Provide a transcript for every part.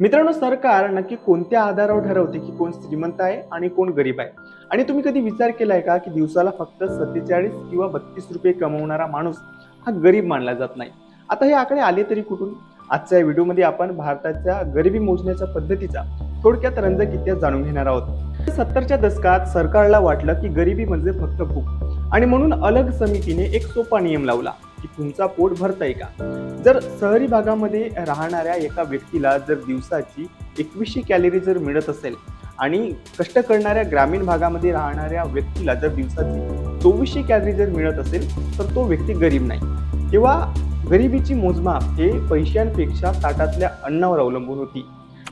मित्रांनो सरकार नक्की कोणत्या आधारावर ठरवते की कोण श्रीमंत आहे आणि कोण गरीब आहे? आणि तुम्ही कधी विचार केलाय का की दिवसाला फक्त सत्तेचाळीस किंवा बत्तीस रुपये कमवणारा माणूस हा गरीब मानला जात नाही? आता हे आकडे आले तरी कुठून? आजच्या या व्हिडिओमध्ये आपण भारताच्या गरिबी मोजण्याच्या पद्धतीचा थोडक्यात रंजक इतिहास जाणून घेणार आहोत. सत्तरच्या दशकात सरकारला वाटलं की गरिबी म्हणजे फक्त भूक. आणि म्हणून अलग समितीने एक सोपा नियम लावला. तुमचा पोट भरताय का? जर शहरी भागामध्ये राहणाऱ्या एका व्यक्तीला जर दिवसाची एकवीसशे कॅलरी जर मिळत असेल आणि कष्ट करणाऱ्या ग्रामीण भागामध्ये राहणाऱ्या व्यक्तीला जर दिवसाची चोवीसशे कॅलरी जर मिळत असेल तर तो व्यक्ती गरीब नाही. तेव्हा गरिबीची मोजमाप हे पैशांपेक्षा ताटातल्या अन्नावर अवलंबून होती.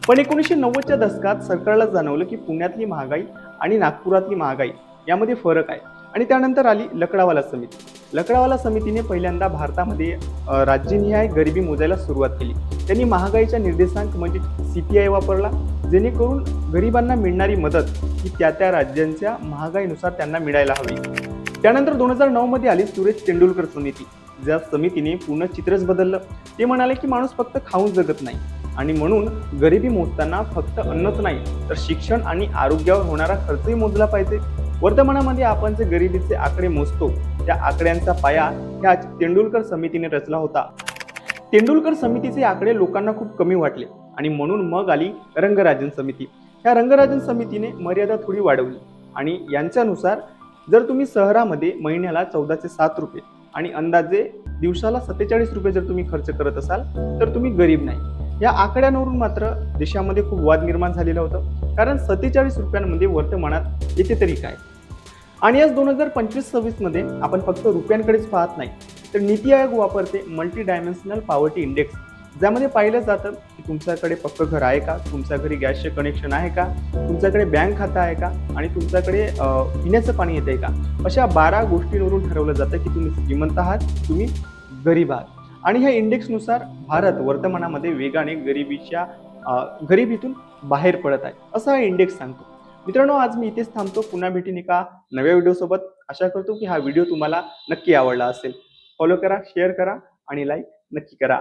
पण एकोणीसशे नव्वदच्या दशकात सरकारला जाणवलं की पुण्यातली महागाई आणि नागपुरातली महागाई यामध्ये फरक आहे. आणि त्यानंतर आली लकडावाला समिती. लकडावाला समितीने पहिल्यांदा भारतामध्ये राज्यनिहाय गरिबी मोजायला सुरुवात केली. त्यांनी महागाईचा निर्देशांक म्हणजे सी पी आय वापरला जेणेकरून गरिबांना मिळणारी मदत ही त्या त्या राज्यांच्या महागाईनुसार त्यांना मिळायला हवी. त्यानंतर दोन हजार नऊमध्ये आली सुरेश तेंडुलकर समिती. ज्या समितीने पूर्ण चित्रच बदललं. ते म्हणाले की माणूस फक्त खाऊन जगत नाही. आणि म्हणून गरिबी मोजताना फक्त अन्नच नाही तर शिक्षण आणि आरोग्यावर होणारा खर्चही मोजला पाहिजे. वर्तमानामध्ये आपण जे गरिबीचे आकडे मोजतो त्या आकड्यांचा पाया ह्या तेंडुलकर समितीने रचला होता. तेंडुलकर समितीचे आकडे लोकांना खूप कमी वाटले आणि म्हणून मग आली रंगराजन समिती. ह्या रंगराजन समितीने मर्यादा थोडी वाढवली आणि यांच्यानुसार जर तुम्ही शहरामध्ये महिन्याला चौदाशे सात रुपये आणि अंदाजे दिवसाला सत्तेचाळीस रुपये जर तुम्ही खर्च करत असाल तर तुम्ही गरीब नाही. या आकड्यांवरून मात्र देशामध्ये खूप वाद निर्माण झालेला होता. कारण सत्तेचाळीस रुपयांमध्ये वर्तमानात येते तरी काय? आणि आज दोन हजार पंचवीस सव्वीसमध्ये आपण फक्त रुपयांकडेच पाहत नाही तर नीती आयोग वापरते मल्टी डायमेन्शनल पॉवर्टी इंडेक्स ज्यामध्ये पाहिलं जातं की तुमच्याकडे पक्क घर आहे का तुमच्या घरी गॅसचे कनेक्शन आहे का तुमच्याकडे बँक खातं आहे का आणि तुमच्याकडे पिण्याचं पाणी येतं आहे का? अशा बारा गोष्टींवरून ठरवलं जातं की तुम्ही श्रीमंत आहात तुम्ही गरीब आहात. आणि ह्या इंडेक्सनुसार भारत वर्तमानामध्ये वेगाने गरिबीच्या गरिबीतून बाहेर पडत आहे असा हा इंडेक्स सांगतो. मित्रांनो आज मी इथेच थांबतो. पुन्हा भेटीन एका नव्या व्हिडिओसोबत आशा करतो की हा व्हिडिओ तुम्हाला नक्की आवडला असेल. फॉलो करा शेअर करा आणि लाईक नक्की करा.